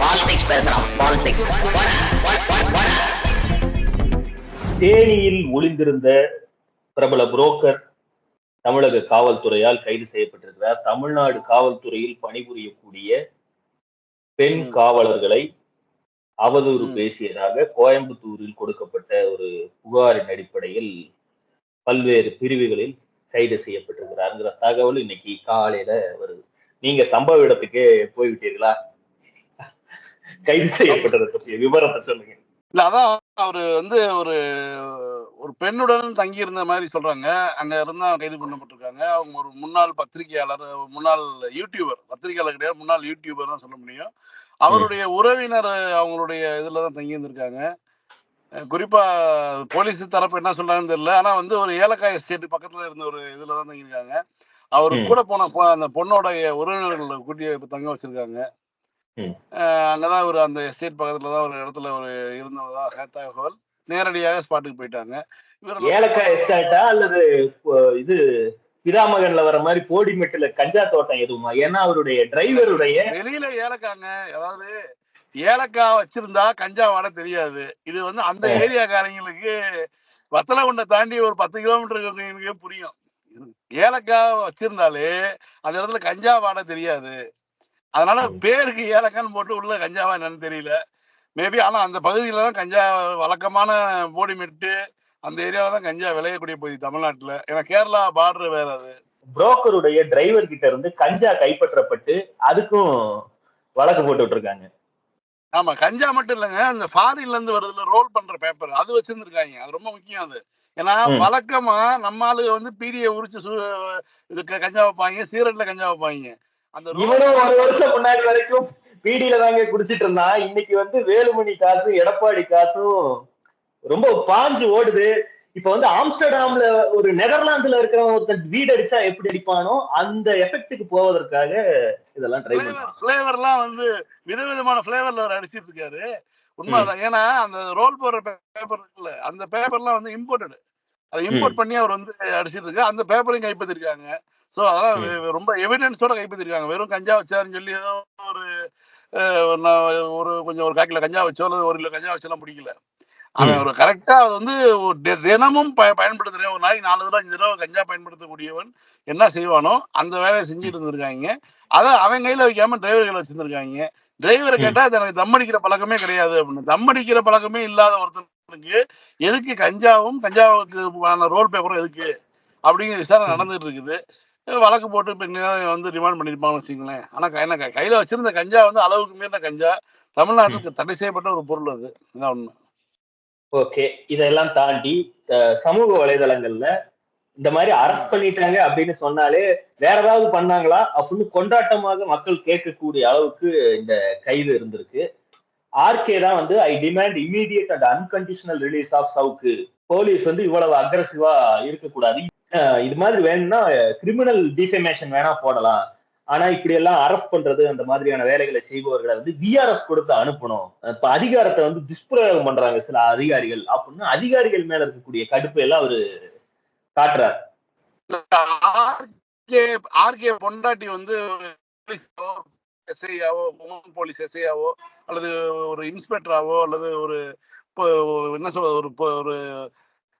Politics பேசுறான் politics தேனியில் ஒளிந்திருந்த பிரபல புரோக்கர் தமிழக காவல்துறையால் கைது செய்யப்பட்டிருக்கிறார். தமிழ்நாடு காவல்துறையில் பணிபுரியக்கூடிய பெண். காவலர்களை அவதூறு. பேசியதாக கோயம்புத்தூரில் கொடுக்கப்பட்ட ஒரு புகாரின் அடிப்படையில் பல்வேறு பிரிவுகளில் கைது செய்யப்பட்டிருக்கிறாருங்கிற தகவல் இன்னைக்கு காலையில வருது. நீங்க சம்பவ இடத்துக்கே போய்விட்டீர்களா? கைது செய்யப்பட்டதை பற்றிய விவரத்தை சொல்லுங்க. இல்ல அதான் அவரு வந்து ஒரு ஒரு பெண்ணுடன் தங்கி இருந்த மாதிரி சொல்றாங்க. அங்க இருந்தா கைது பண்ணப்பட்டிருக்காங்க. அவங்க ஒரு முன்னாள் பத்திரிகையாளர் முன்னாள் யூடியூபர் பத்திரிகையாளர் கிடையாது முன்னாள் யூடியூபர் தான் சொல்ல முடியும். அவருடைய உறவினர் அவங்களுடைய இதுல தான் தங்கி இருந்திருக்காங்க குறிப்பா போலீஸ் தரப்பு என்ன சொல்றாங்கன்னு தெரியல. ஆனா வந்து ஒரு ஏலக்காய் எஸ்டேட் பக்கத்துல இருந்த ஒரு இதுல தான் தங்கியிருக்காங்க. அவரு. கூட போன அந்த பொண்ணோடைய உறவினர்கள் கூட்டி இப்ப தங்க வச்சிருக்காங்க. அங்கதான் ஒரு அந்த எஸ்டேட் பக்கத்துல தான் ஒரு இடத்துல ஒரு இருந்ததா தகவல் நேரடியாக ஸ்பாட்டுக்கு போயிட்டாங்க. ஏலக்காய் எஸ்டேட்டா அல்லது இது பிதாமகன்ல வர மாதிரி போடிமெட்டுல கஞ்சா தோட்டம் எதுவுமா? ஏன்னா அவருடைய டிரைவருடைய வெளியில ஏலக்காங்க. அதாவது ஏலக்காய் வச்சிருந்தா கஞ்சா வாட தெரியாது. இது வந்து அந்த. ஏரியாக்காரங்களுக்கு வத்தலகுண்டை தாண்டி ஒரு பத்து கிலோமீட்டர் இருக்கிறவங்களுக்கு புரியும். ஏலக்காய் வச்சிருந்தாலே அந்த இடத்துல கஞ்சா வாட தெரியாது. அதனால. பேருக்கு ஏலக்கான்னு போட்டு உள்ள கஞ்சாவா என்னன்னு தெரியல. மேபி ஆனா அந்த பகுதியில தான் கஞ்சா வழக்கமான போடிமெட்டு அந்த ஏரியால தான் கஞ்சா விளையக்கூடிய பகுதி தமிழ்நாட்டுல. ஏன்னா கேரளா பார்டர் வேற அது. புரோக்கருடைய டிரைவர் கிட்ட இருந்து கஞ்சா கைப்பற்றப்பட்டு அதுக்கும் வழக்கு போட்டு விட்டுருக்காங்க. ஆமா கஞ்சா மட்டும் இல்லைங்க. அந்த ஃபாரின்ல இருந்து வருதுல ரோல் பண்ற பேப்பர் அது வச்சிருந்திருக்காங்க. அது ரொம்ப முக்கியம் அது. ஏன்னா. வழக்கமா நம்ம ஆளுங்க வந்து பீடியை உரிச்சு இதுக்கு கஞ்சா வைப்பாங்க சீரட்ல கஞ்சா வைப்பாங்க. அந்த இவனும் ஒரு வருஷம் முன்னாடி வரைக்கும் பீடியில தாங்க குடிச்சிட்டு இருந்தான். இன்னைக்கு வந்து வேலுமணி காசு எடப்பாடி காசும் ரொம்ப பாஞ்சு ஓடுது. இப்ப வந்து ஆம்ஸ்டர்டாம்ல ஒரு நெதர்லாந்துல இருக்கிறவன் ஒருத்தன் வீடு அடிச்சா எப்படி அடிப்பானோ அந்த எஃபெக்ட்டுக்கு போவதற்காக இதெல்லாம் ட்ரை ஃபிளேவர்லாம் வந்து விதவிதமான ஃபிளேவர்ல அவர் அடிச்சிட்டு இருக்காரு. உண்மைதான். ஏன்னா அந்த ரோல் போடுற பேப்பர் இருக்குல்ல அந்த பேப்பர்லாம் வந்து இம்போர்ட்டட் அதை இம்போர்ட் பண்ணி அவர் வந்து அடிச்சிட்டு இருக்காரு. அந்த பேப்பரையும் கைப்பற்றிருக்காங்க. ஸோ அதெல்லாம் ரொம்ப எவிடன்ஸோட கைப்பற்றிருக்காங்க வெறும் கஞ்சா வச்சாருன்னு சொல்லி ஏதோ ஒரு ஒரு கொஞ்சம் ஒரு கால் கிலோ கஞ்சா வச்சோ அல்லது ஒரு கிலோ கஞ்சா வச்செல்லாம் பிடிக்கல. அவன். ஒரு கரெக்டா அது வந்து தினமும் ப பயன்படுத்துறேன். ஒரு நாளைக்கு நாலு தடவை அஞ்சு தடவை கஞ்சா பயன்படுத்தக்கூடியவன் என்ன செய்வானோ அந்த வேலையை செஞ்சுட்டு இருந்திருக்காங்க. அதை அவன் கையில வைக்காம டிரைவர் கையில வச்சிருந்திருக்காங்க. டிரைவரை. கேட்டா அது எனக்கு தம் அடிக்கிற பழக்கமே கிடையாது அப்படின்னு. தம் அடிக்கிற பழக்கமே இல்லாத ஒருத்தனுக்கு எதுக்கு கஞ்சாவும் கஞ்சாவுக்கு ரோல் பேப்பரும் எதுக்கு? அப்படிங்கிற விசாரணை நடந்துட்டு இருக்குது. வழக்கு போட்டு இப்ப வந்து ரிமாண்ட் பண்ணிருப்பாங்கன்னு வச்சுங்களேன் ஆனா க- என்ன கையில வச்சிருந்த கஞ்சா வந்து அளவுக்கு மீறின கஞ்சா தமிழ்நாட்டுக்கு தடை செய்யப்பட்ட ஒரு பொருள் அது. இதான் ஓகே. இதெல்லாம் தாண்டி சமூக வலைதளங்கள்ல இந்த மாதிரி அரெஸ்ட் பண்ணிட்டாங்க அப்படின்னு சொன்னாலே வேற ஏதாவது பண்ணாங்களா? அப்படின்னு கொண்டாட்டமாக மக்கள் கேட்கக்கூடிய அளவுக்கு இந்த கைது இருந்திருக்கு. ஆர்கே தான் வந்து I demand immediate and unconditional release of Savukku police வந்து இவ்வளவு அக்ரஸிவா இருக்கக்கூடாது. இது மாதிரி வேணும்னா கிரிமினல் டிஃபமேஷன் வேணா போடலாம். ஆனா இப்படி எல்லாம் அரெஸ்ட் பண்றது அந்த மாதிரியான வேலைகளை செய்பவர்களை வந்து விஆர்எஸ் கொடுத்து அனுப்பணும். இப்ப அதிகாரத்தை வந்து துஷ்பிரயோகம் பண்றாங்க சில அதிகாரிகள். அப்படின்னு அதிகாரிகள் மேல இருக்கக்கூடிய கடுப்பு எல்லாம் அவரு காட்டுறாரு. ஆர்கே ஆர்கே பொண்டாட்டி வந்து எஸ்ஐயாவோ உமன் போலீஸ் எஸ்ஐயாவோ அல்லது ஒரு இன்ஸ்பெக்டராவோ அல்லது ஒரு இப்போ என்ன சொல்றது ஒரு இப்போ ஒரு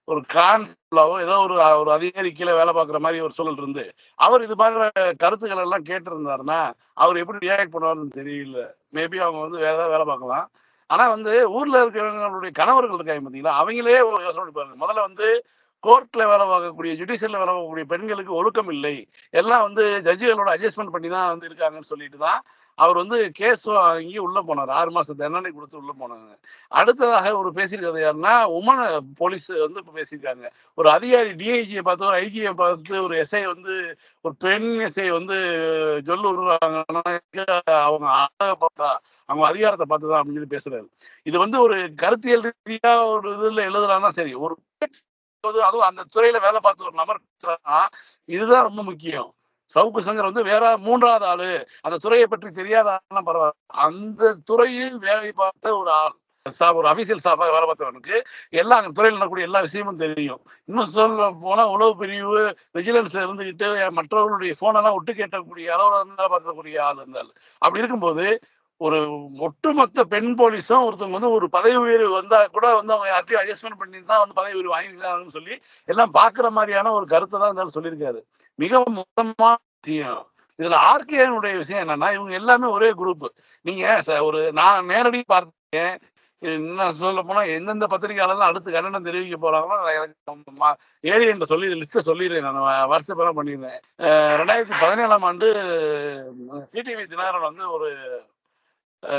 ஒரு கான்ஸ்டபிளாவோ ஏதோ ஒரு ஒரு அதிகாரி கீழே வேலை பார்க்குற மாதிரி ஒரு சூழல் இருந்து அவர் இது மாதிரி கருத்துக்கள் எல்லாம் கேட்டிருந்தாருன்னா அவர் எப்படி ரியாக்ட் பண்ணுவாருன்னு தெரியல. மேபி அவங்க வந்து வேற ஏதாவது வேலை பார்க்கலாம். ஆனா வந்து ஊர்ல இருக்கிறவங்களுடைய கணவர்கள் இருக்காங்க பாத்தீங்களா? அவங்களே யோசனை பண்ணி பாருங்க முதல்ல வந்து கோர்ட்ல வேலை பார்க்கக்கூடிய ஜுடிஷியல்ல வேலை பார்க்கக்கூடிய பெண்களுக்கு ஒழுக்கம் இல்லை. எல்லாம் வந்து ஜட்ஜுகளோட அட்ஜஸ்ட்மெண்ட் பண்ணி தான் வந்து இருக்காங்கன்னு சொல்லிட்டு தான் அவர் வந்து கேஸ் வாங்கி உள்ள போனார். ஆறு மாசம் தண்டனை கொடுத்து உள்ள போனாங்க. அடுத்ததாக ஒரு பேசியிருக்கிறது யாருன்னா உமன் போலீஸ் வந்து இப்ப பேசியிருக்காங்க. ஒரு அதிகாரி டிஐஜியை பார்த்து ஒரு ஐஜியை பார்த்து ஒரு எஸ்ஐ வந்து ஒரு பெண் எஸ்ஐ வந்து சொல்லு விடுறாங்கன்னா அவங்க அழகை பார்த்தா அவங்க அதிகாரத்தை பார்த்து தான் அப்படின்னு சொல்லி பேசுறாரு. இது வந்து ஒரு கருத்தியல் ரீதியா ஒரு இதுல எழுதுறான்னா சரி ஒரு அதுவும் அந்த துறையில வேலை பார்த்த ஒரு நபர் இதுதான் ரொம்ப முக்கியம். சவுக்கு சங்கர் வந்து வேற மூன்றாவது ஆளு. அந்த துறையை பற்றி தெரியாத ஆளுனா பரவாயில்ல. அந்த துறையில் வேலை பார்த்த ஒரு ஆள் ஒரு அபிஷியல் ஸ்டாஃபாக வேலை பார்த்தவனுக்கு எல்லா அந்த துறையில் நடக்கக்கூடிய எல்லா விஷயமும் தெரியும். இன்னும் சொல்ல போனா உளவு பிரிவு விஜிலன்ஸ் இருந்துகிட்டு மற்றவர்களுடைய ஃபோனெல்லாம் ஒட்டு விட்டு கேட்டக்கூடிய அளவில் இருந்து பார்க்கக்கூடிய ஆள் இருந்தால் அப்படி இருக்கும்போது ஒரு ஒட்டுமொத்த பெண் போலீஸும் ஒருத்தவங்க வந்து ஒரு பதவி உயர்வு வந்தா கூட வந்து அவங்க யார்ட்டையும் அட்ஜஸ்ட்மெண்ட் பண்ணி தான் வந்து பதவி உயர்வு வாங்கிக்கலாம்னு சொல்லி எல்லாம் பாக்குற மாதிரியான ஒரு கருத்தை தான் இருந்தாலும் சொல்லியிருக்காரு. மிக மொத்தமா விஷயம் இதுல ஆர்கேனுடைய விஷயம் என்னன்னா இவங்க எல்லாமே ஒரே குரூப் நீங்க ஒரு நான் நேரடி பார்த்தேன். என்ன சொல்ல போனா எந்தெந்த பத்திரிகையாளர்லாம் அடுத்து கண்டனம் தெரிவிக்க போறாங்களோ நான் எனக்கு ம- என்று சொல்லி லிஸ்ட்டை சொல்லிடுறேன் நான். வருஷப்பெல்லாம் பண்ணியிருந்தேன் பண்ணிடுறேன். ரெண்டாயிரத்தி பதினேழாம் ஆண்டு சிடிவி தினகரன் வந்து ஒரு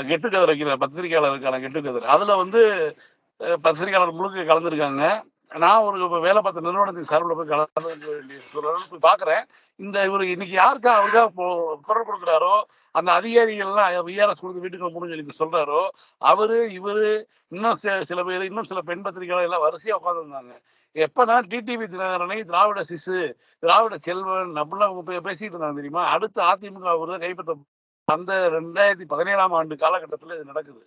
கெட்டு கதிர் வைக்கிற பத்திரிகையாளருக்கான கெட்டு கதிர் அதுல வந்து பத்திரிகையாளர் முழுக்க கலந்துருக்காங்க. நான் ஒரு வேலை பார்த்த நிறுவனத்தின் சார்பில் போய் கலந்து வேண்டிய சூழல் போய் பாக்குறேன் இந்த இவர் இன்னைக்கு யாருக்கா அவருக்கா குரல் கொடுக்குறாரோ அந்த அதிகாரிகள்லாம் விஆர்எஸ் கொடுத்து வீட்டுக்கு முடிஞ்சு சொல்லி சொல்றாரோ அவரு இவரு இன்னும் சில சில பேர் இன்னும் சில பெண் பத்திரிகையாளர் எல்லாம் வரிசையா உட்காந்துருந்தாங்க எப்பனா டிடிவி தினகரனை திராவிட சிசு திராவிட செல்வன் அப்படிலாம் அவங்க பேசிட்டு இருந்தாங்க தெரியுமா? அடுத்து அதிமுக அவர் தான் கைப்பற்ற அந்த ரெண்டாயிரத்தி பதினேழாம் ஆண்டு காலகட்டத்துல இது நடக்குது.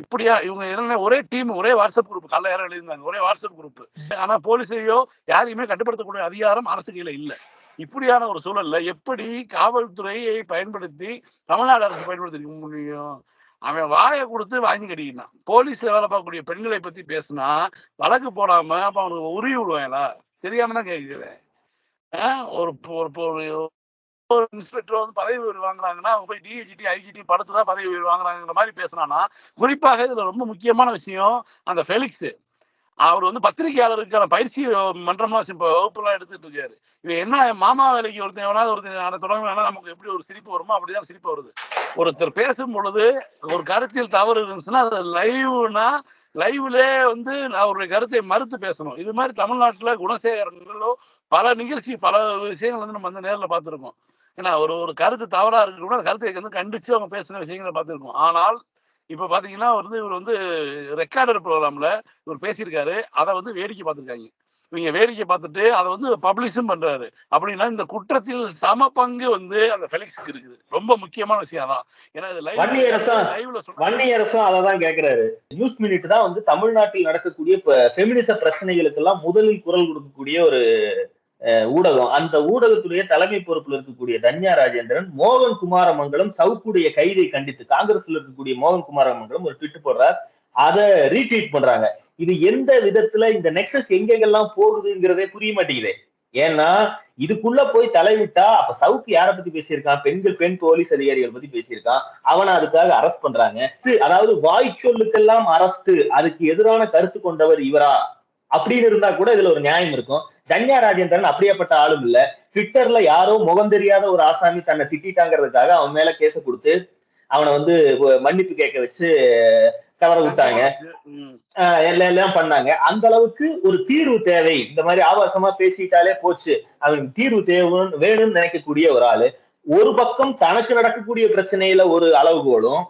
இப்படியா இவங்க என்ன ஒரே டீம் ஒரே வாட்ஸ்அப் குரூப் காலைல யாரும் எழுதியிருந்தாங்க ஒரே வாட்ஸ்அப் குரூப் ஆனா போலீஸையோ யாரையுமே கட்டுப்படுத்தக்கூடிய அதிகாரம் அரசு கையில இல்ல. இப்படியான ஒரு சூழல்ல எப்படி காவல்துறையை பயன்படுத்தி தமிழ்நாடு அரசு பயன்படுத்திக்க முடியும்? அவன் வாயை கொடுத்து வாங்கி கட்டிக்கிட்டான். போலீஸ்ல வேலை பார்க்கக்கூடிய பெண்களை பத்தி பேசினா வழக்கு போடாம அப்ப அவனுக்கு உருவி விடுவாங்களா தெரியாம தான் கேட்கிறேன் ஆஹ் ஒரு ஒரு இன்ஸ்பெக்டர் வந்து பதவி உயர்வு வாங்குறாங்கன்னா அவங்க போய் டிஐஜிடி ஐஜிடி படுத்து தான் பதவி உயர்வு வாங்குறாங்கிற மாதிரி பேசுனானா குறிப்பாக இதுல ரொம்ப முக்கியமான விஷயம் அந்த ஃபெலிக்ஸ் அவர் வந்து பத்திரிகையாளருக்கான பயிற்சி மன்றம்லாம் இப்போ வகுப்புலாம் எடுத்துட்டு இருக்காரு. இவன் என்ன மாமா வேலைக்கு ஒருத்தன் எவனாவது ஒருத்தன் அதை தொடங்கினா நமக்கு எப்படி ஒரு சிரிப்பு வருமோ அப்படிதான் சிரிப்பு வருது. ஒருத்தர் பேசும் பொழுது ஒரு கருத்தில் தவறு இருந்துச்சுன்னா அது லைவ்னா லைவ்ல வந்து அவருடைய கருத்தை மறுத்து பேசணும். இது மாதிரி தமிழ்நாட்டுல குணசேகரங்களோ பல நிகழ்ச்சி பல விஷயங்கள் வந்து நம்ம வந்து நேரில் பார்த்துருக்கோம். ஏன்னா ஒரு ஒரு கருத்து தவறா இருக்கு கூட அந்த கருத்தை வந்து கண்டிச்சு அவங்க பேசின விஷயங்களை பார்த்திருக்கோம். ஆனால் இப்ப பாத்தீங்கன்னா வந்து இவர் வந்து ரெக்கார்டர் ப்ரோக்ராம்ல இவர் பேசியிருக்காரு. அதை வந்து வேடிக்கை பார்த்திருக்காங்க. இவங்க வேடிக்கை பார்த்துட்டு அதை வந்து பப்ளிஷும் பண்றாரு. அப்படின்னா இந்த குற்றத்தில் சம பங்கு வந்து அந்த ஃபெலிக்ஸுக்கு இருக்குது. ரொம்ப முக்கியமான விஷயம் தான் ஏன்னா இது வன்னியரசன் லைவ்ல வன்னியரசும் அதை தான் கேக்குறாரு. நியூஸ் மினிட் தான் வந்து தமிழ்நாட்டில் நடக்கக்கூடிய ஃபெமினிச பிரச்சனைகளுக்கு எல்லாம் முதலில் குரல் கொடுக்கக்கூடிய ஒரு ஊடகம். அந்த ஊடகத்துடைய தலைமை பொறுப்பில் இருக்கக்கூடிய தன்யா ராஜேந்திரன் மோகன் குமாரமங்கலம் சவுக்குடைய கைதை கண்டித்து காங்கிரஸ்ல இருக்கக்கூடிய மோகன் குமாரமங்கலம் ஒரு ட்விட் போடுறார். அதை ரீட்வீட் பண்றாங்க. இது எந்த விதத்துல இந்த நெக்ஸஸ் எங்கெங்கெல்லாம் போகுதுங்கிறதே புரிய மாட்டேங்குது. ஏன்னா இதுக்குள்ள போய் தலைவிட்டா அப்ப சவுக்கு யாரை பத்தி பேசியிருக்கான்? பெண்கள் பெண் போலீஸ் அதிகாரிகள் பத்தி பேசியிருக்கான். அவனை அதுக்காக அரெஸ்ட் பண்றாங்க. அதாவது வாய் சொல்லுக்கெல்லாம் அரஸ்ட் அதுக்கு எதிரான கருத்து கொண்டவர் இவரா? அப்படின்னு இருந்தா கூட இதுல ஒரு நியாயம் இருக்கும். தன்யா ராஜேந்திரன் அப்படியேப்பட்ட ஆளும் இல்ல. ட்விட்டர்ல யாரோ முகம் தெரியாத ஒரு ஆசாமி தன்னை திட்டாங்கிறதுக்காக அவன் மேல கேச கொடுத்து அவனை வந்து மன்னிப்பு கேட்க வச்சு தவற விட்டாங்க. எல்லாம் எல்லாம் பண்ணாங்க. அந்த அளவுக்கு ஒரு தீர்வு தேவை. இந்த மாதிரி ஆபாசமா பேசிட்டாலே போச்சு. அவனுக்கு தீர்வு தேவை வேணும்னு நினைக்கக்கூடிய ஒரு ஆளு. ஒரு பக்கம் தனக்கு நடக்கக்கூடிய பிரச்சனையில ஒரு அளவுகோலும்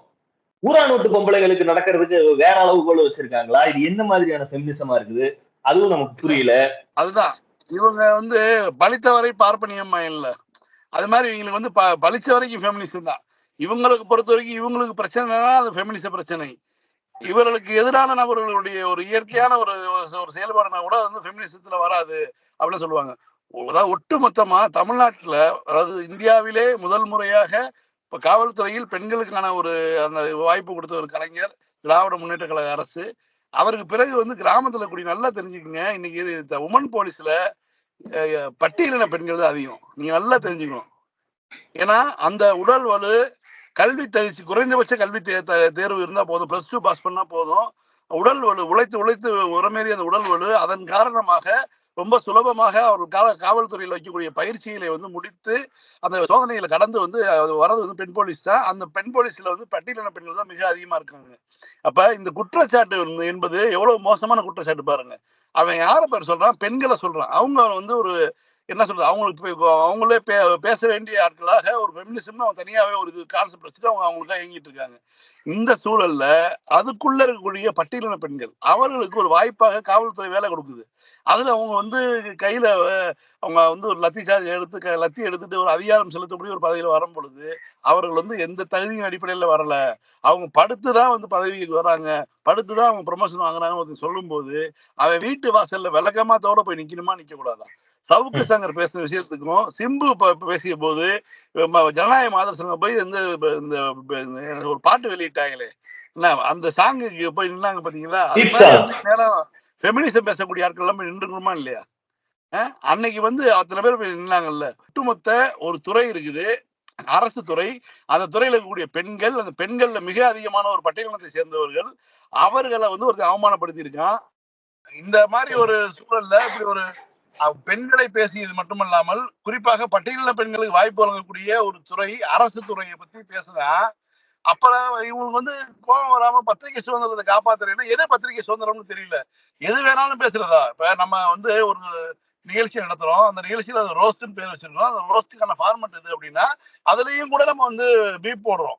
ஊராணூட்டு பொம்பளைகளுக்கு நடக்கிறதுக்கு வேற அளவுகோலும் வச்சிருக்காங்களா? இது என்ன மாதிரியான ஃபெமினிசமா இருக்குது? அதுவும் நமக்கு புரியல. அதுதான். இவங்க வந்து பலித்தவரை பார்ப்பனியம்மா இல்ல அது மாதிரி இவங்களுக்கு வந்து ப- பலிச்ச வரைக்கும் ஃபெமினிசம் தான். இவங்களுக்கு பொறுத்த வரைக்கும் இவங்களுக்கு பிரச்சனைனா அது ஃபெமினிச பிரச்சனை. இவர்களுக்கு எதிரான நபர்களுடைய ஒரு இயற்கையான ஒரு ஒரு செயல்பாடுனா கூட அது வந்து ஃபெமினிசத்துல வராது அப்படின்னு சொல்லுவாங்க. அதாவது ஒட்டுமொத்தமா தமிழ்நாட்டுல அதாவது இந்தியாவிலே முதல் முறையாக இப்ப காவல்துறையில் பெண்களுக்கான ஒரு அந்த வாய்ப்பு கொடுத்த ஒரு கலைஞர் திராவிட முன்னேற்ற கழக அரசு. அவருக்கு பிறகு வந்து கிராமத்துல கூடிய நல்லா தெரிஞ்சுக்கங்க. இன்னைக்கு உமன் போலீஸ்ல பட்டியலின பெண்கள் தான் அதிகம். நீங்க நல்லா தெரிஞ்சுக்கணும். ஏன்னா அந்த உடல் வலு கல்வி தகுதி குறைந்தபட்ச கல்வி தே- தேர்வு இருந்தா போதும். பிளஸ் டூ பாஸ் பண்ணா போதும். உடல் வலு உழைத்து உழைத்து உரமேறிய அந்த உடல் வலு அதன் காரணமாக ரொம்ப சுலபமாக அவர் கால காவல்துறையில் வைக்கக்கூடிய பயிற்சிகளை வந்து முடித்து அந்த சோதனைகளை கடந்து வந்து அது வரது வந்து பெண் போலீஸ் தான். அந்த பெண் போலீஸ்ல வந்து பட்டியலின பெண்கள் தான் மிக அதிகமா இருக்காங்க. அப்ப இந்த குற்றச்சாட்டு என்பது எவ்வளவு மோசமான குற்றச்சாட்டு பாருங்க. அவன் யார பேர் சொல்றான்? பெண்களை சொல்றான். அவங்க வந்து ஒரு என்ன சொல்றது? அவங்களுக்கு அவங்களே பே பேச வேண்டிய ஆட்களாக ஒரு ஃபெமினிசம்னு அவங்க தனியாவே ஒரு இது கான்செப்ட் வச்சுட்டு அவங்க அவங்களுக்காக இயங்கிட்டு இருக்காங்க. இந்த சூழல்ல அதுக்குள்ள இருக்கக்கூடிய பட்டியலின பெண்கள் அவர்களுக்கு ஒரு வாய்ப்பாக காவல்துறை வேலை கொடுக்குது. அதுல அவங்க வந்து கையில அவங்க வந்து ஒரு லத்தி சார்ஜ் எடுத்து க- லத்தி எடுத்துட்டு ஒரு அதிகாரம் செலுத்தக்கூடிய ஒரு பதவியில வரும் பொழுது அவர்கள் வந்து எந்த தகுதியின் அடிப்படையில வரல. அவங்க படுத்து தான் வந்து பதவிக்கு வராங்க. படுத்து தான் அவங்க ப்ரொமோஷன் வாங்குறாங்கன்னு ஒருத்தர் சொல்லும்போது அவன் வீட்டு வாசல்ல விளக்கமாத்தோட போய் நிக்கணுமா நிக்க கூடாதா சவுக்கு. சங்கர் பேசின விஷயத்துக்கும் சிம்பு பேசிய போது ஜனநாயக மாதர் போய் இந்த இந்த ஒரு பாட்டு வெளியிட்டாங்களே. என்ன அந்த சாங்குக்கு போய் நின்னாங்க பாத்தீங்களா. வந்து நேரம் ஃபெமினிசம் பேசக்கூடிய ஆட்கள் எல்லாம் நின்றுக்கணுமா இல்லையா? அன்னைக்கு வந்து அத்தனை பேர் நின்னாங்கல்ல. ஒட்டுமொத்த ஒரு துறை இருக்குது. அரசு துறை. அந்த துறையில இருக்கக்கூடிய பெண்கள் அந்த பெண்கள்ல மிக அதிகமான ஒரு பட்டியலினத்தை சேர்ந்தவர்கள் அவர்களை வந்து ஒருத்தர் அவமானப்படுத்தி இருக்கான் இந்த மாதிரி ஒரு சூழல்ல இப்படி ஒரு பெண்களை பேசியது மட்டுமல்லாமல் குறிப்பாக பட்டியலின பெண்களுக்கு வாய்ப்பு வழங்கக்கூடிய ஒரு துறை அரசு துறையை பத்தி பேசுனா அப்பதான் இவங்களுக்கு வந்து கோபம் வராம பத்திரிகை சுதந்திரத்தை காப்பாத்துறேன்னா எது பத்திரிகை சுதந்திரம்னு தெரியல. எது வேணாலும் பேசுறதா? இப்ப நம்ம வந்து ஒரு நிகழ்ச்சி நடத்துறோம். அந்த நிகழ்ச்சியில அது ரோஸ்ட்னு பேர் வச்சிருக்கோம். அந்த ரோஸ்ட்டுக்கான ஃபார்மெட் எது அப்படின்னா அதுலயும் கூட நம்ம வந்து பீப் போடுறோம்.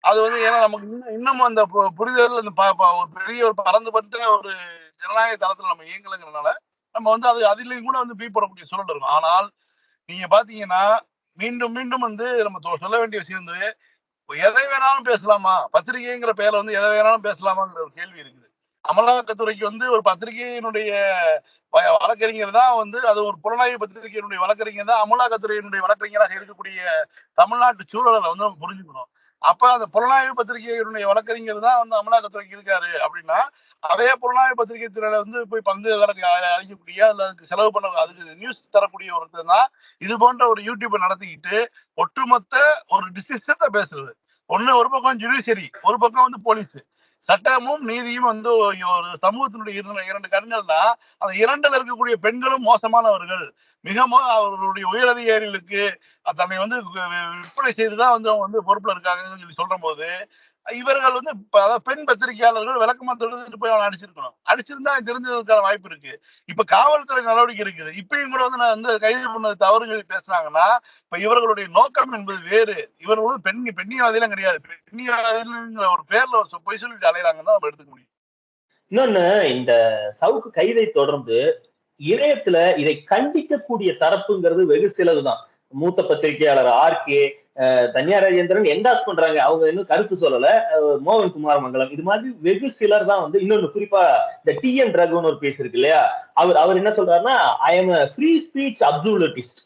அது வந்து ஏன்னா நமக்கு இன்னும் இன்னமும் அந்த பு- புரிதல் அந்த ஒரு பெரிய ஒரு பறந்துபட்ட ஒரு ஜனநாயக தளத்துல நம்ம இயங்கலைங்கிறதுனால நம்ம வந்து அது அதுலயும் கூட வந்து பீப் போடக்கூடிய சூழல் இருக்கும். ஆனால் நீங்க பாத்தீங்கன்னா மீண்டும் மீண்டும் வந்து நம்ம சொல்ல வேண்டிய விஷயம் வந்து எதை வேணாலும் பேசலாமா? பத்திரிகைங்கிற பேர்ல வந்து எதை வேணாலும் பேசலாமாங்கிற ஒரு கேள்வி இருக்குது. அமலாக்கத்துறைக்கு வந்து ஒரு பத்திரிகையினுடைய வ- வழக்கறிஞர் தான் வந்து அது ஒரு புலனாய்வு பத்திரிகையினுடைய வழக்கறிஞர் தான் அமலாக்கத்துறையினுடைய வழக்கறிஞராக இருக்கக்கூடிய தமிழ்நாட்டு சூழலை வந்து நம்ம புரிஞ்சுக்கணும். அப்ப அந்த புலனாய்வு பத்திரிகையினுடைய வழக்கறிஞர் தான் வந்து அமலாக்கத்துறைக்கு இருக்காரு அப்படின்னா அதே புலனாய்வு பத்திரிகை துறையில வந்து போய் பங்கு அளிக்கக்கூடிய அதுக்கு செலவு பண்ண அதுக்கு நியூஸ் தரக்கூடிய ஒருத்தர் தான் இது போன்ற ஒரு யூடியூப் நடத்திக்கிட்டு ஒட்டுமொத்த ஒரு டிசிஷத்தை பேசுறது. ஒண்ணு ஒரு பக்கம் ஜுடிஷியரி ஒரு பக்கம் வந்து போலீஸ் சட்டமும் நீதியும் வந்து ஒரு சமூகத்தினுடைய இரண்டு இரண்டு கண்கள் தான். அந்த இரண்டுல இருக்கக்கூடிய பெண்களும் மோசமானவர்கள். மிக மோ அவர்களுடைய உயரதிகாரிகளுக்கு தன்னை வந்து விற்பனை செய்துதான் வந்து அவங்க வந்து பொறுப்புல இருக்காங்கன்னு சொல்லி சொல்ற போது இவர்கள் வந்து பெண் பத்திரிகையாளர்கள் விளக்கமா தொடுத்துட்டு போய் அவனை அடிச்சிருக்கணும். அடிச்சிருந்தா தெரிஞ்சதுக்கான வாய்ப்பு இருக்கு. இப்ப காவல்துறை நடவடிக்கை இருக்குது. இப்பயும் கூட வந்து நான் வந்து கைது பண்ணது தவறுகள் பேசுனாங்கன்னா இப்ப இவர்களுடைய நோக்கம் என்பது வேறு. இவர்களும் பெண் பெண்ணியவாதியெல்லாம் கிடையாது. பெண்ணியவாதிங்கிற ஒரு பேர்ல ஒரு சொ- பொய் சொல்லிட்டு அலையிறாங்கன்னு நம்ம எடுத்துக்க முடியும். இன்னொன்னு இந்த சவுக்கு கைதை தொடர்ந்து இணையத்துல இதை கண்டிக்கக்கூடிய தரப்புங்கிறது வெகு சிலதுதான். மூத்த பத்திரிகையாளர் ஆர் தனியார் ராஜேந்திரன் என்டாஸ் பண்றாங்க? அவங்க இன்னும் கருத்து சொல்லல. மோகன் குமார் மங்கலம். இது மாதிரி வெகு சிலர் தான் வந்து இன்னொன்னு குறிப்பா இந்த டி என் ரகுன்னு ஒரு பேசி இருக்கு இல்லையா? அவர் அவர் என்ன சொல்றாருன்னா I am free speech absolutist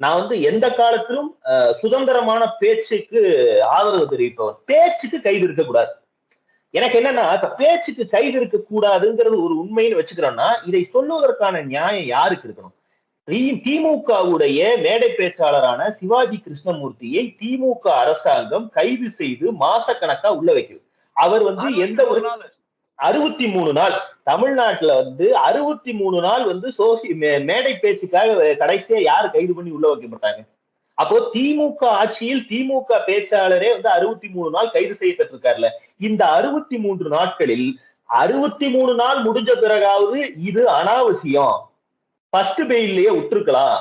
நான் வந்து எந்த காலத்திலும் சுதந்திரமான பேச்சுக்கு ஆதரவு தெரிவிப்பவர். பேச்சுக்கு கைது இருக்கக்கூடாது. எனக்கு என்னன்னா பேச்சுக்கு கைது இருக்க கூடாதுங்கிறது ஒரு உண்மைன்னு வச்சுக்கிறோம்னா இதை சொல்லுவதற்கான நியாயம் யாருக்கு இருக்கணும்? திமுகவுடைய மேடை பேச்சாளரான சிவாஜி கிருஷ்ணமூர்த்தியை திமுக அரசாங்கம் கைது செய்து மாசக்கணக்கா உள்ள வைக்குது. அவர் வந்து எந்த ஒரு அறுபத்தி மூணு நாள். தமிழ்நாட்டுல வந்து அறுபத்தி மூணு நாள் வந்து சோசி மேடை பேச்சுக்காக கடைசியா யார் கைது பண்ணி உள்ள வைக்கப்பட்டாங்க அப்போ திமுக ஆட்சியில் திமுக பேச்சாளரே வந்து அறுபத்தி மூணு நாள் கைது செய்யப்பட்டிருக்காருல்ல இந்த அறுபத்தி மூன்று நாட்களில் அறுபத்தி மூணு நாள் முடிஞ்ச பிறகாவது இது அனாவசியம். ஃபர்ஸ்ட் பெயில்லயே விட்டுருக்கலாம்.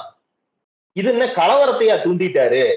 இது என்ன கலவரத்தையா தூண்டிட்டாரு?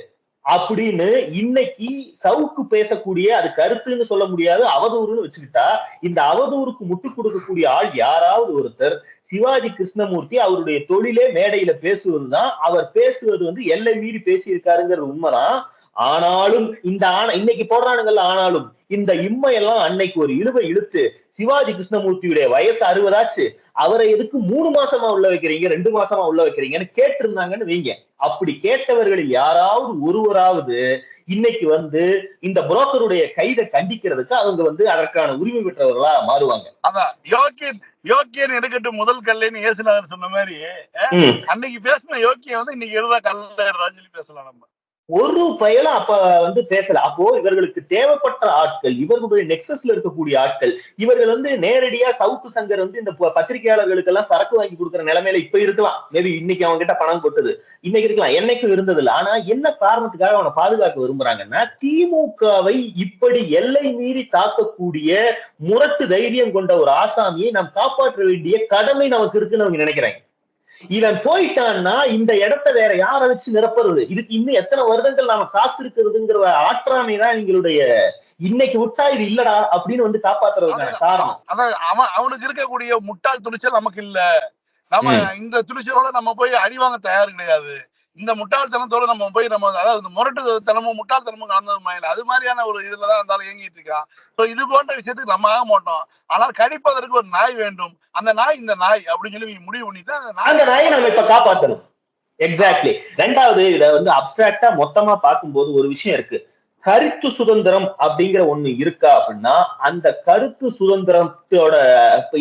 அப்படின்னு இன்னைக்கு சவுக்கு பேசக்கூடிய அது கருத்துன்னு சொல்ல முடியாது அவதூறுன்னு வச்சுக்கிட்டா இந்த அவதூறுக்கு முட்டு கொடுக்கக்கூடிய ஆள் யாராவது ஒருத்தர் சிவாஜி கிருஷ்ணமூர்த்தி அவருடைய தொழிலே மேடையில பேசுவதுதான் அவர் பேசுவது வந்து எல்லை மீறி பேசியிருக்காருங்கிறது உண்மைதான். ஆனாலும் இந்த ஆண இன்னைக்கு போடுறானுங்கல்ல ஆனாலும் இந்த இம்மையெல்லாம் அன்னைக்கு ஒரு இழுவை இழுத்து சிவாஜி கிருஷ்ணமூர்த்தியுடைய வயசு அறுபதாச்சு அவரை எதுக்கு மூணு மாசமா உள்ள வைக்கிறீங்க ரெண்டு மாசமா உள்ள வைக்கிறீங்கன்னு கேட்டிருந்தாங்கன்னு வைங்க. அப்படி கேட்டவர்களில் யாராவது ஒருவராவது இன்னைக்கு வந்து இந்த புரோக்கருடைய கைதை கண்டிக்கிறதுக்கு அவங்க வந்து அதற்கான உரிமை பெற்றவர்களா மாறுவாங்க. அதான் யோக்கியன் யோக்கியன் எடுக்கட்டும் முதல் கல்லைன்னு ஏசுநாதர் சொன்ன மாதிரி. அன்னைக்கு பேசின யோக்கியம் வந்து இன்னைக்கு எழுதா கல்ல சொல்லி பேசலாம் நம்ம. ஒரு பயலும் அப்ப வந்து பேசல. அப்போ இவர்களுக்கு தேவைப்பட்ட ஆட்கள் இவர்களுடைய நெக்ஸஸ்ல இருக்கக்கூடிய ஆட்கள் இவர்கள் வந்து நேரடியா சவுக்கு சங்கர் வந்து இந்த பத்திரிகையாளர்களுக்கு எல்லாம் சரக்கு வாங்கி கொடுக்குற நிலைமையில இப்ப இருக்கலாம். மேபி இன்னைக்கு அவங்க கிட்ட பணம் கொட்டுது. இன்னைக்கு இருக்கலாம். என்னைக்கும் இருந்தது இல்ல ஆனா என்ன காரணத்துக்காக அவனை பாதுகாக்க விரும்புறாங்கன்னா திமுகவை இப்படி எல்லை மீறி தாக்கக்கூடிய முரட்டு தைரியம் கொண்ட ஒரு ஆசாமியை நாம் காப்பாற்ற வேண்டிய கடமை நமக்கு இருக்குன்னு அவங்க நினைக்கிறாங்க. இவன் போயிட்டான்னா இந்த இடத்த வேற யாரை வச்சு நிரப்புறது? இதுக்கு இன்னும் எத்தனை வருடங்கள் நாம காத்திருக்கிறதுங்கிற ஆற்றாமை தான் எங்களுடைய இன்னைக்கு விட்டா இது இல்லடா அப்படின்னு வந்து காப்பாத்துறதுக்கான காரணம். அவன் அவனுக்கு இருக்கக்கூடிய முட்டாள் துணிச்சல் நமக்கு இல்ல. நம்ம. இந்த துணிச்சலோட நம்ம போய் அடி வாங்க தயார் கிடையாது. இந்த முட்டாள்தனத்தோட நம்ம போய் நம்ம அதாவது முரட்டு தனமும் முட்டாள்தனமும் கலந்ததுமா இல்லை அது மாதிரியான ஒரு இதுலதான் இருந்தாலும் இயங்கிட்டு இருக்கான் ஸோ இது போன்ற விஷயத்துக்கு நம்ம ஆக மாட்டோம். ஆனால் கடிப்பதற்கு ஒரு நாய் வேண்டும். அந்த நாய் இந்த நாய் அப்படின்னு சொல்லி நீங்க முடிவு பண்ணிட்டு அந்த நாய் அந்த நாயை நம்ம இப்ப காப்பாத்தணும். எக்ஸாக்ட்லி ரெண்டாவது இத வந்து அப்டிராக்டா மொத்தமா பார்க்கும்போது ஒரு விஷயம் இருக்கு. கருத்து சுதந்திரம் அப்படிங்கிற ஒண்ணு இருக்கா அப்படின்னா அந்த கருத்து சுதந்திரத்தோட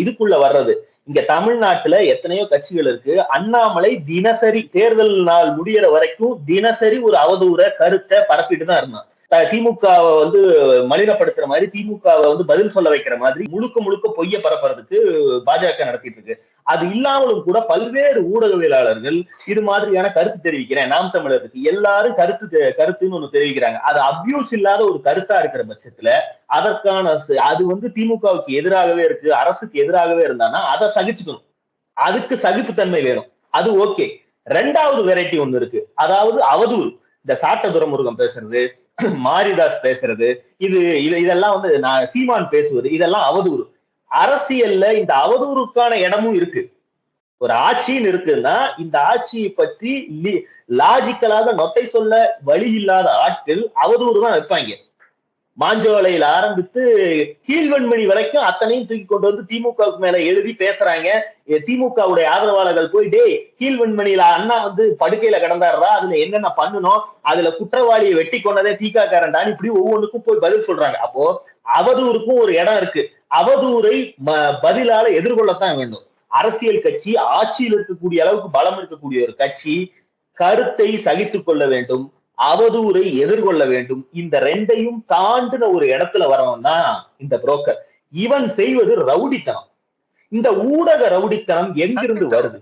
இதுக்குள்ள வர்றது. இங்க தமிழ்நாட்டுல எத்தனையோ கட்சிகள் இருக்கு. அண்ணாமலை தினசரி தேர்தல் நாள் முடியற வரைக்கும் தினசரி ஒரு அவதூற கருத்தை பரப்பிட்டு தான் இருந்தான். த- திமுகவை வந்து மலினப்படுத்துற மாதிரி திமுகவை வந்து பதில் சொல்ல வைக்கிற மாதிரி முழுக்க முழுக்க பொய்ய பரப்புறதுக்கு பாஜக நடத்திட்டு இருக்கு. அது இல்லாமலும் கூட பல்வேறு ஊடகவியலாளர்கள் இது மாதிரியான கருத்து தெரிவிக்கிறேன். நாம் தமிழருக்கு எல்லாரும் கருத்து கருத்துன்னு ஒண்ணு தெரிவிக்கிறாங்க. அது அபியூஸ் இல்லாத ஒரு கருத்தா இருக்கிற பட்சத்துல அதற்கான அது வந்து திமுகவுக்கு எதிராகவே இருக்கு அரசுக்கு எதிராகவே இருந்தான்னா அதை சகிச்சுக்கணும். அதுக்கு சகிப்புத்தன்மை வேணும். அது ஓகே ரெண்டாவது வெரைட்டி ஒண்ணு இருக்கு. அதாவது அவதூறு. இந்த சாட்ட துரமுருகம் பேசுறது மாரிதாஸ் பேசுறது. இது இது- இதெல்லாம் வந்து நான் சீமான் பேசுவது இதெல்லாம் அவதூறு. அரசியல்ல இந்த அவதூறுக்கான இடமும் இருக்கு. ஒரு ஆட்சின்னு இருக்குன்னா இந்த ஆட்சியை பற்றி லாஜிக்கலாக நொட்டை சொல்ல வழி இல்லாத ஆட்கள் அவதூறு தான் வைப்பாங்க. மாஞ்சோலையில ஆரம்பித்து கீழ்வன்மணி வரைக்கும் அத்தனையும் தூக்கி கொண்டு வந்து திமுகவுக்கு மேல எழுதி பேசுறாங்க. திமுகவுடைய ஆதரவாளர்கள் போய் டேய் கீழ்வன்மணியில அண்ணா வந்து படுக்கையில கிடந்தாருடா அதுல என்னென்ன பண்ணணும்? அதுல குற்றவாளியை வெட்டி கொண்டதே தீகா காரண்டான்னு இப்படி ஒவ்வொன்றுக்கும் போய் பதில் சொல்றாங்க. அப்போ அவதூறுக்கும் ஒரு இடம் இருக்கு. அவதூரை ம- பதிலால எதிர்கொள்ளத்தான் வேண்டும். அரசியல் கட்சி ஆட்சியில் இருக்கக்கூடிய அளவுக்கு பலம் இருக்கக்கூடிய ஒரு கட்சி கருத்தை சகித்துக் கொள்ள வேண்டும். அவதூறை எதிர்கொள்ள வேண்டும். இந்த ரெண்டையும் தாண்டின ஒரு இடத்துல வரவன் தான் இந்த புரோக்கர் இவன் செய்வது ரவுடித்தனம். இந்த ஊடக ரவுடித்தனம் எங்கிருந்து வருது.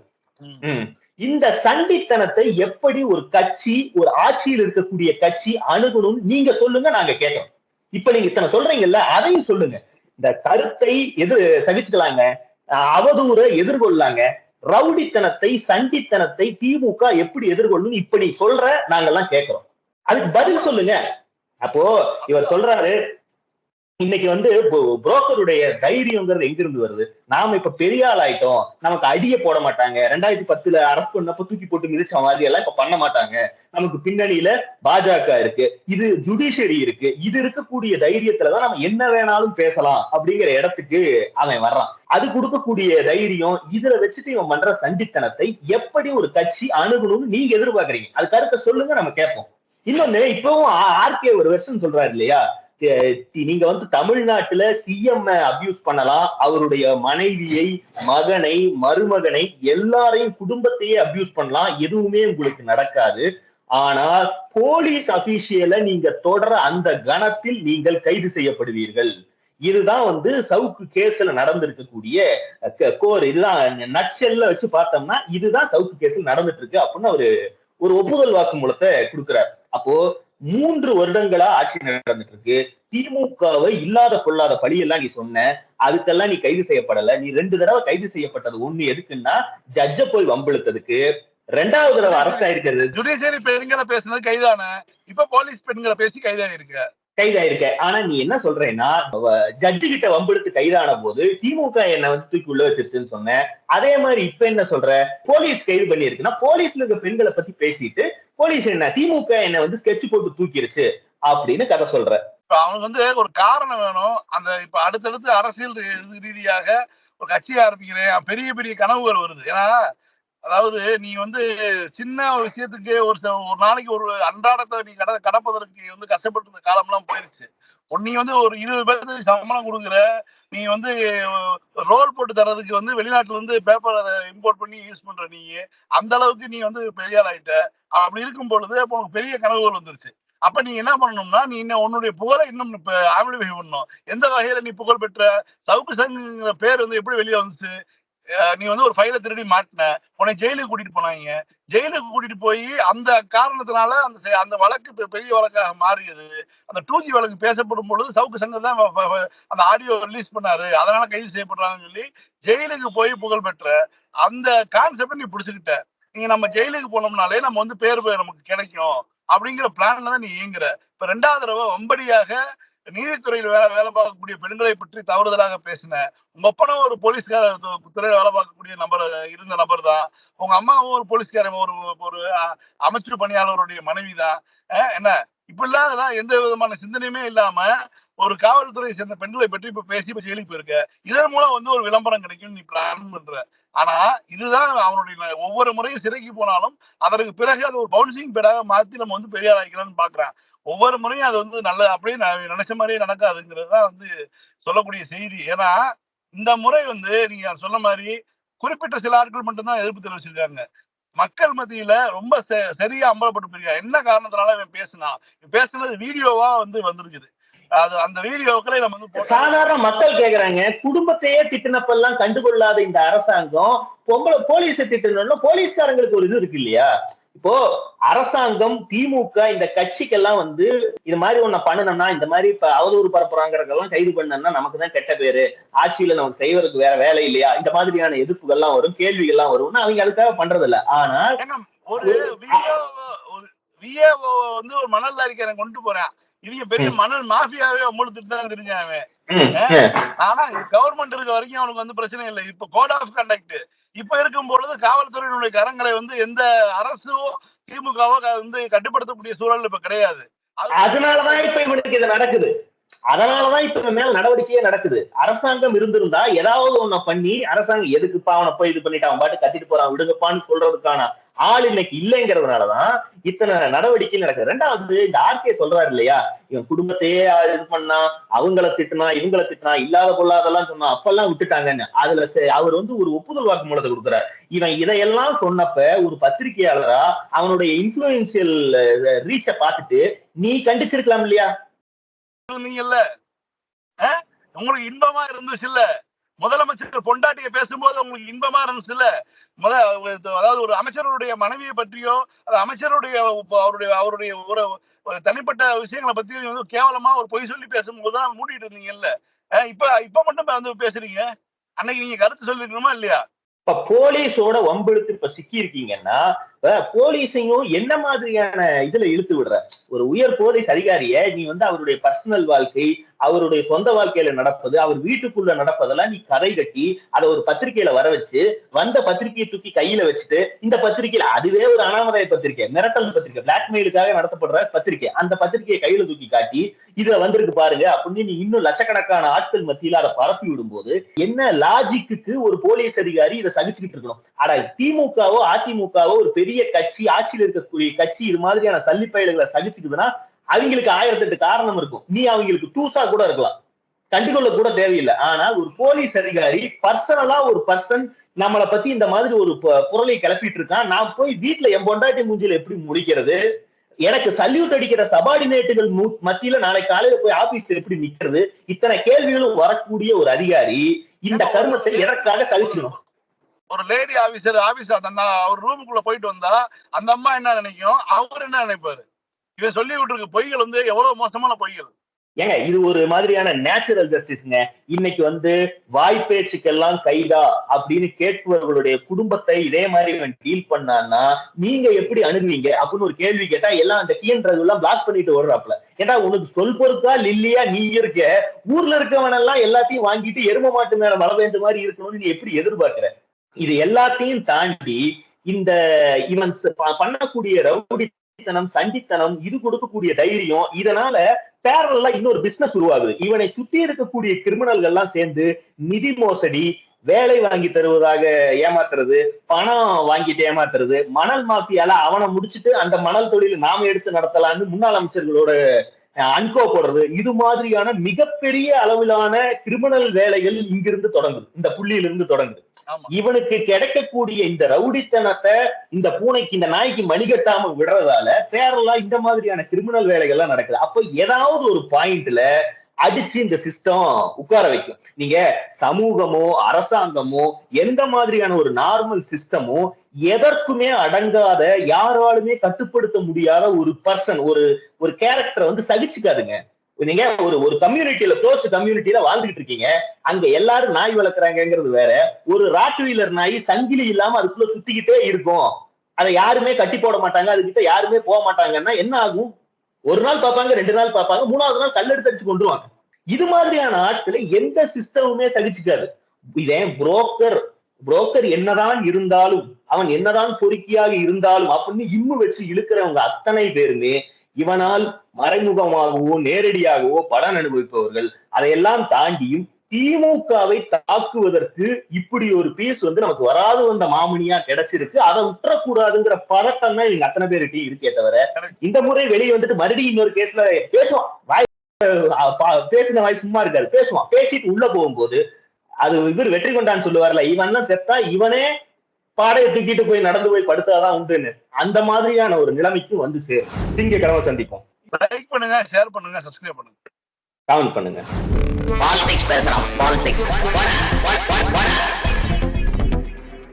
இந்த சண்டித்தனத்தை எப்படி ஒரு கட்சி ஒரு ஆட்சியில் இருக்கக்கூடிய கட்சி அணுகணும்? நீங்க சொல்லுங்க நாங்க கேட்கறோம் இப்ப நீங்க இத்தனை சொல்றீங்கல்ல அதையும் சொல்லுங்க. இந்த கருத்தை எது சகிச்சுக்கலாங்க? அஹ் அவதூறை எதிர்கொள்ளாங்க. ரவுடித்தனத்தை சண்டித்தனத்தை திமுக எப்படி எதிர்கொள்ளும்? இப்ப நீ சொல்ற நாங்கெல்லாம் கேட்கிறோம். அதுக்கு பதில் சொல்லுங்க. அப்போ இவர் சொல்றாரு இன்னைக்கு வந்து புரோக்கருடைய தைரியங்கிறது எங்கிருந்து வருது? நாம இப்ப பெரிய ஆள் ஆயிட்டோம். நமக்கு அடிய போட மாட்டாங்க. ரெண்டாயிரத்தி பத்துல அரசு பண்ணப்ப தூக்கி போட்டு மிதிச்ச மாதிரி எல்லாம் இப்ப பண்ண மாட்டாங்க. நமக்கு பின்னணியில பாஜக இருக்கு. இது ஜுடிஷியரி இருக்கு. இது இருக்கக்கூடிய தைரியத்துலதான் நம்ம என்ன வேணாலும் பேசலாம் அப்படிங்கிற இடத்துக்கு அவன் வர்றான். அது கொடுக்கக்கூடிய தைரியம் இதுல வச்சுட்டு இவன் பண்ற சஞ்சித்தனத்தை எப்படி ஒரு கட்சி அணுகணும்னு நீங்க எதிர்பார்க்கறீங்க? அது கருத்தை சொல்லுங்க நம்ம கேட்போம். இன்னொன்னு இப்பவும் ஆர்கே ஒரு வருஷம் சொல்றாரு இல்லையா? நீங்க வந்து தமிழ்நாட்டுல சிஎம் அபியூஸ் பண்ணலாம். அவருடைய மனைவியை மகனை மருமகனை எல்லாரையும் குடும்பத்தையே அபியூஸ் பண்ணலாம். எதுவுமே உங்களுக்கு நடக்காது. ஆனால் போலீஸ் அபிஷியலை நீங்க தொடர அந்த கணத்தில் நீங்கள் கைது செய்யப்படுவீர்கள். இதுதான் வந்து சவுக்கு கேஸ்ல நடந்திருக்கக்கூடிய கோர். இதுதான் நட்செல்ல வச்சு பார்த்தோம்னா இதுதான் சவுக்கு கேஸ்ல நடந்துட்டு இருக்கு அப்படின்னு ஒரு ஒரு ஒப்புதல் வாக்குமூலத்தை கொடுக்குறாரு. அப்போ மூன்று வருடங்களா ஆட்சி நடந்துட்டு இருக்கு திமுகவை இல்லாத கொள்ளாத பழியெல்லாம் நீ சொன்ன அதுக்கெல்லாம் நீ கைது செய்யப்படல. நீ ரெண்டு தடவை கைது செய்யப்பட்டது ஒண்ணு எதுக்குன்னா ஜட்ஜ போய் வம்பிழுத்ததுக்கு. ரெண்டாவது தடவை அரசு ஆயிருக்கிறது. ஜுடிஷியரி பெண்களை பேசுனது கைதான? இப்ப போலீஸ் பெண்களை பேசி கைதாகி இருக்கு கைதாயிருக்க. ஆனா நீ என்ன சொல்றேன்னா ஜட்ஜு கிட்ட வம்பிழுத்து கைதான போது திமுக என்ன வந்து தூக்கி உள்ள வச்சிருச்சுன்னு சொன்னேன் அதே மாதிரி இப்ப என்ன சொல்ற? போலீஸ் கைது பண்ணிருக்குன்னா போலீஸ்ல இருக்க பெண்களை பத்தி பேசிட்டு போலீஸ் என்ன? திமுக என்ன வந்து ஸ்கெட்ச் போட்டு தூக்கிருச்சு அப்படின்னு கதை சொல்ற. இப்ப அவனுக்கு வந்து ஒரு காரணம் வேணும். அந்த இப்ப அடுத்தடுத்து அரசியல் ரீதியாக ஒரு கட்சி ஆரம்பிக்கிறேன். பெரிய பெரிய கனவுகள் வருது. ஏன்னா அதாவது நீ வந்து சின்ன ஒரு விஷயத்துக்கு ஒரு ச- ஒரு நாளைக்கு ஒரு அன்றாடத்தை நீ கட கடப்பதற்கு வந்து கஷ்டப்பட்டு இருந்த காலம்லாம் போயிருச்சு. நீ வந்து ஒரு இருபது பேருக்கு சம்பளம் கொடுக்குற நீ வந்து ரோல் போட்டு தரதுக்கு வந்து வெளிநாட்டுல இருந்து பேப்பர் இம்போர்ட் பண்ணி யூஸ் பண்ற நீ. அந்த அளவுக்கு நீ வந்து பெரிய ஆள் ஆயிட்ட. அப்படி இருக்கும் பொழுது அப்போ உனக்கு பெரிய கனவுகள் வந்துருச்சு. அப்ப நீ என்ன பண்ணணும்னா நீ இன்னும் உன்னுடைய புகழை இன்னும் இப்ப ஆம்பிளிஃபை பண்ணணும் எந்த வகையில நீ புகழ் பெற்ற? சவுக்கு சங்குங்கிற பேர் வந்து எப்படி வெளியே வந்துச்சு? நீ வந்து ஒரு ஃபைலை திருடி மாட்டின. உன்னை ஜெயிலுக்கு கூட்டிட்டு போனாங்க. ஜெயிலுக்கு கூட்டிட்டு போய் அந்த காரணத்தினால அந்த அந்த வழக்கு பெரிய வழக்காக மாறியது. அந்த டூ ஜி வழக்கு பேசப்படும் பொழுது சவுக்கு சங்கம் தான் அந்த ஆடியோ ரிலீஸ் பண்ணாரு. அதனால கைது செய்யப்படுறாங்கன்னு சொல்லி ஜெயிலுக்கு போய் புகழ் பெற்ற அந்த கான்செப்ட் நீ பிடிச்சுக்கிட்ட. நீங்க நம்ம ஜெயிலுக்கு போனோம்னாலே நம்ம வந்து பேர் நமக்கு கிடைக்கும். அப்படிங்கிற பிளான்ல தான் நீ இயங்குற. இப்ப ரெண்டாவது தடவை வம்படியாக நீதித்துறையில் வேலை வேலை பார்க்கக்கூடிய பெண்களை பற்றி தவறுதலாக பேசின உங்க அப்பனும் ஒரு போலீஸ்கார து- துறையில வேலை பார்க்கக்கூடிய நபர் இருந்த நபர் தான். உங்க அம்மாவும் ஒரு போலீஸ்கார ஒரு ஒரு அமைச்சர் பணியாளருடைய மனைவி தான். என்ன? இப்படிலாம் அதெல்லாம் எந்த விதமான சிந்தனையுமே இல்லாம ஒரு காவல்துறையை சேர்ந்த பெண்களை பற்றி இப்ப பேசி இப்ப ஜெயிலுக்கு போயிருக்க. இதன் மூலம் வந்து ஒரு விளம்பரம் கிடைக்கும் நீ பிளான் பண்ற. ஆனா இதுதான் அவனுடைய ஒவ்வொரு முறையும் சிறைக்கு போனாலும் அதற்கு பிறகு அது ஒரு பவுன்சிங் பேடாக மாத்தி நம்ம வந்து பெரிய ஆகிக்கலாம்னு பாக்குறான். ஒவ்வொரு முறையும் அது வந்து நல்ல அப்படியே நினைச்ச மாதிரியே நடக்காதுங்கிறது தான் வந்து சொல்லக்கூடிய செய்தி. ஏன்னா இந்த முறை வந்து நீங்க சொன்ன மாதிரி குறிப்பிட்ட சில ஆட்கள் மட்டும்தான் எதிர்ப்பு தெரிவிச்சிருக்காங்க. மக்கள் மத்தியில ரொம்ப ச- சரியா அம்பலப்பட்டு போயிருக்காங்க என்ன காரணத்தினால இவன் பேசினான்? பேசுனது வீடியோவா வந்து வந்திருக்குது. அது அந்த வீடியோக்களை நம்ம வந்து சாதாரண மக்கள் கேக்குறாங்க. குடும்பத்தையே திட்டினப்பெல்லாம் கண்டுகொள்ளாத இந்த அரசாங்கம் பொம்பளை போலீஸை திட்டணும்னா போலீஸ்காரங்களுக்கு ஒரு இது இருக்கு இல்லையா? இப்போ அரசாங்கம் திமுக இந்த கட்சிக்கெல்லாம் வந்து இது மாதிரி ஒண்ணு பண்ணணும்னா இந்த மாதிரி இப்ப அவதூறு பரப்புறாங்கிறதெல்லாம் கைது பண்ணணும்னா நமக்கு தான் கெட்ட பேரு. ஆட்சியில நமக்கு செய்வதற்கு வேற வேலை இல்லையா? இந்த மாதிரியான எதிர்ப்புகள்லாம் வரும் கேள்விகள்லாம் வரும்னா அவங்க அதுக்காக பண்றது இல்ல ஆனா ஒரு விஏஓ வந்து ஒரு மணல் லாரிக்காரன் கொண்டு போறான். இவங்க பெரிய மணல் மாஃபியாவே முழுத்துட்டு தான் தெரிஞ்சான் அவன். ஆனா கவர்மெண்ட் இருக்க வரைக்கும் அவனுக்கு வந்து பிரச்சனை இல்லை. இப்ப கோட் ஆஃப் கண்டக்ட் இப்ப இருக்கும் பொழுது காவல்துறையினுடைய கரங்களை வந்து எந்த அரசோ திமுகவோ வந்து கட்டுப்படுத்தக்கூடிய சூழல் இப்ப கிடையாது. அது- அதனாலதான் இப்ப இவனுக்கு இது நடக்குது. அதனாலதான் இப்ப மேல நடவடிக்கையே நடக்குது. அரசாங்கம் இருந்திருந்தா ஏதாவது ஒண்ண பண்ணி அரசாங்கம் எதுக்குப்பா அவனை போய் இது பண்ணிட்டு அவன் பாட்டு கத்திட்டு போறான் விடுங்கப்பான்னு சொல்றதுக்கான ஆள் இன்னைக்கு இல்லைங்கிறதுனாலதான் இத்தனை நடவடிக்கை நடக்குது. ரெண்டாவது இந்த ஆர்கே சொல்றாரு இல்லையா? இவன் குடும்பத்தையே இது பண்ணா அவங்கள திட்டினா இவங்கள திட்டினா இல்லாத பொல்லாதெல்லாம் சொன்னா அப்பெல்லாம் விட்டுட்டாங்கன்னு. அதுல அவர் வந்து ஒரு ஒப்புதல் வாக்கு மூலத்தை கொடுக்குறாரு. இவன் இதையெல்லாம் சொன்னப்ப ஒரு பத்திரிகையாளரா அவனுடைய இன்ஃபுளுன்சியல் ரீச்சை பார்த்துட்டு நீ கண்டிச்சிருக்கலாம் இல்லையா? இருந்தீங்கல்ல? உங்களுக்கு இன்பமா இருந்துச்சு இல்ல முதலமைச்சர் பொண்டாட்டிய பேசும்போது உங்களுக்கு இன்பமா இருந்துச்சு இல்ல முத அதாவது ஒரு அமைச்சருடைய மனைவியை பற்றியோ அது அமைச்சருடைய அவருடைய அவருடைய ஒரு தனிப்பட்ட விஷயங்களை பத்தி வந்து கேவலமா ஒரு பொய் சொல்லி பேசும்போது தான் மூடிட்டு இருந்தீங்கல்ல? இப்ப இப்ப மட்டும் வந்து பேசுறீங்க? அன்னைக்கு நீங்க கருத்து சொல்லிருக்கணுமா இல்லையா? இப்ப போலீஸோட வம்பிழுத்து இப்ப சிக்கி இருக்கீங்கன்னா போலீஸையும் என்ன மாதிரியான இதுல இழுத்து விடுற? ஒரு உயர் போலீஸ் அதிகாரிய நீ வந்து அவருடைய பர்சனல் வாழ்க்கை அவருடைய சொந்த வாழ்க்கையில நடப்பது அவர் வீட்டுக்குள்ள நடப்பதெல்லாம் நீ கதை கட்டி அதை ஒரு பத்திரிகையில வர வச்சு வந்த பத்திரிகையை தூக்கி கையில வச்சுட்டு இந்த பத்திரிகையில அதுவே ஒரு அனாமதாய பத்திரிக்கை மிரட்டல் பத்திரிக்கை பிளாக்மெயிலுக்காக நடத்தப்படுற பத்திரிக்கை அந்த பத்திரிக்கையை கையில தூக்கி காட்டி இதுல வந்திருக்கு பாருங்க அப்படின்னு நீ இன்னும் லட்சக்கணக்கான ஆட்கள் மத்தியில அதை பரப்பி விடும்போது என்ன லாஜிக்கு ஒரு போலீஸ் அதிகாரி இதை சகிச்சுக்கிட்டு இருக்கணும்? ஆனா திமுகவோ அதிமுகவோ ஒரு பெரிய கட்சி ஆட்சியில் இருக்கக்கூடிய கட்சி இது மாதிரியான சல்லிப்பயல்களை சகிச்சுக்குதுன்னா அவங்களுக்கு ஆயிரத்தி எட்டு காரணம் இருக்கும். நீ அவங்களுக்கு தூசா கூட இருக்கலாம். கண்டுகொள்ள கூட தேவையில்லை. ஆனா ஒரு போலீஸ் அதிகாரி பர்சனலா ஒரு பர்சன் நம்மளை பத்தி இந்த மாதிரி ஒரு புரளை கிளப்பிட்டு இருக்கான் நான் போய் வீட்டுல என் பொண்டாட்டி மூஞ்சில எப்படி முடிக்கிறது? எனக்கு சல்யூட் அடிக்கிற சபார்டினேட்டுகள் மத்தியில நாளை காலையில போய் ஆபீஸ்ல எப்படி நிக்கிறது? இத்தனை கேள்விகளும் வரக்கூடிய ஒரு அதிகாரி இந்த கர்மத்தை எதற்காக சகிச்சுக்கணும்? ஒரு லேடி ஆபீசர் ஆபீசர் அந்த அவர் ரூமுக்குள்ள போயிட்டு வந்தா அந்த அம்மா என்ன நினைக்கும்? அவர் என்ன நினைப்பாரு? இவன் சொல்லி விட்டுருக்க பொய்கள் வந்து எவ்வளவு மோசமான பொய்கள். ஏங்க இது ஒரு மாதிரியான நேச்சுரல் ஜஸ்டிஸ்ங்க இன்னைக்கு வந்து வாய்ப்பேச்சுக்கெல்லாம் கைதா அப்படின்னு கேட்பவர்களுடைய குடும்பத்தை இதே மாதிரி இவன் டீல் பண்ணான்னா நீங்க எப்படி அணுகுவீங்க? அப்படின்னு ஒரு கேள்வி கேட்டா எல்லாம் அந்த டிஎன் எல்லாம் பிளாக் பண்ணிட்டு ஓடுறாப்ல ஏன்னா உனக்கு சொல் பொறுத்தா லில்லியா நீ இருக்க? ஊர்ல இருக்கவன் எல்லாம் எல்லாத்தையும் வாங்கிட்டு எரும மாட்டு மேல மழை பெய்ஞ்ச மாதிரி இருக்கணும்னு நீ எப்படி எதிர்பார்க்கிற? இது எல்லாத்தையும் தாண்டி இந்த இவன் பண்ணக்கூடிய ரவுடித்தனம் சண்டித்தனம் இது கொடுக்கக்கூடிய தைரியம் இதனால பேரலா இன்னொரு பிசினஸ் உருவாகுது. இவனை சுத்தி இருக்கக்கூடிய கிரிமினல்கள் எல்லாம் சேர்ந்து நிதி மோசடி வேலை வாங்கி தருவதாக ஏமாத்துறது பணம் வாங்கிட்டு ஏமாத்துறது மணல் மாஃபியால அவனை முடிச்சிட்டு அந்த மணல் தொழில் நாம எடுத்து நடத்தலாம்னு முன்னாள் அமைச்சர்களோட அஹ், அன்கோ போடுறது இது மாதிரியான மிகப்பெரிய அளவிலான கிரிமினல் வேலைகள் இங்கிருந்து தொடங்குது. இந்த புள்ளியிலிருந்து தொடங்குது. இவனுக்கு கிடைக்கக்கூடிய இந்த ரவுடித்தனத்தை இந்த பூனைக்கு இந்த நாய்க்கு மணிகட்டாம விடுறதால பேரலா இந்த மாதிரியான கிரிமினல் வேலைகள்லாம் நடக்குது. அப்ப ஏதாவது ஒரு பாயிண்ட்ல அடிச்சு இந்த சிஸ்டம் உட்கார வைக்கும். நீங்க சமூகமோ அரசாங்கமோ எந்த மாதிரியான ஒரு நார்மல் சிஸ்டமோ எதற்குமே அடங்காத யாராலுமே கட்டுப்படுத்த முடியாத ஒரு பர்சன் ஒரு ஒரு கேரக்டரை வந்து சகிச்சுக்காதுங்க. நீங்க ஒரு ஒரு கம்யூனிட்டியில க்ளோஸ்ட் கம்யூனிட்டியில வாழ்ந்துகிட்டு இருக்கீங்க. அங்க எல்லாரும் நாய் வளர்க்குறாங்கங்கிறது வேற. ஒரு ராட்வீலர் நாய் சங்கிலி இல்லாம அதுக்குள்ள சுத்திக்கிட்டே இருக்கும். அதை யாருமே கட்டி போட மாட்டாங்க. அதுகிட்ட யாருமே போக மாட்டாங்கன்னா என்ன ஆகும்? ஒரு நாள் பார்ப்பாங்க ரெண்டு நாள் பார்ப்பாங்க மூணாவது நாள் கல்லெடுத்து அடிச்சு கொண்டுருவாங்க இது மாதிரியான ஆட்களை எந்த சிஸ்டமுமே சகிச்சுக்காது. இதே புரோக்கர் புரோக்கர் என்னதான் இருந்தாலும் அவன் என்னதான் பொறுக்கியாக இருந்தாலும் அப்படின்னு இம்மு வச்சு இழுக்கிறவங்க அத்தனை பேருமே இவனால் மறைமுகமாகவோ நேரடியாகவோ பலன் அனுபவிப்பவர்கள். அதையெல்லாம் தாண்டியும் திமுகவை தாக்குவதற்கு இப்படி ஒரு பீஸ் வந்து நமக்கு வராது வந்த மாமணியா கிடைச்சிருக்கு. அதை விட்டுறக்கூடாதுங்கிற பதட்டம் தான் இவங்க அத்தனை பேருக்கிட்டையும் இருக்கே தவிர இந்த முறை வெளியே வந்துட்டு மறுபடியும் இன்னொரு கேஸ்ல பேசுவான். வாய் பேசின வாய் சும்மா இருக்காரு பேசுவான். பேசிட்டு உள்ள போகும்போது அது இவர் வெற்றி கொண்டான்னு சொல்லுவார்ல இவன் தான் செத்தா இவனே பாடையை தூக்கிட்டு போய் நடந்து போய் படுத்தாதான் உண்டுன்னு அந்த மாதிரியான ஒரு நிலைமைக்கும் வந்து சேரும். திங்கக்கிழமை சந்திப்போம். லைக் பண்ணுங்க ஷேர் பண்ணுங்க சப்ஸ்கிரைப் பண்ணுங்க. கமெண்ட் பண்ணுங்க. பாலிடிக்ஸ் பேசுறான் பாலிடிக்ஸ்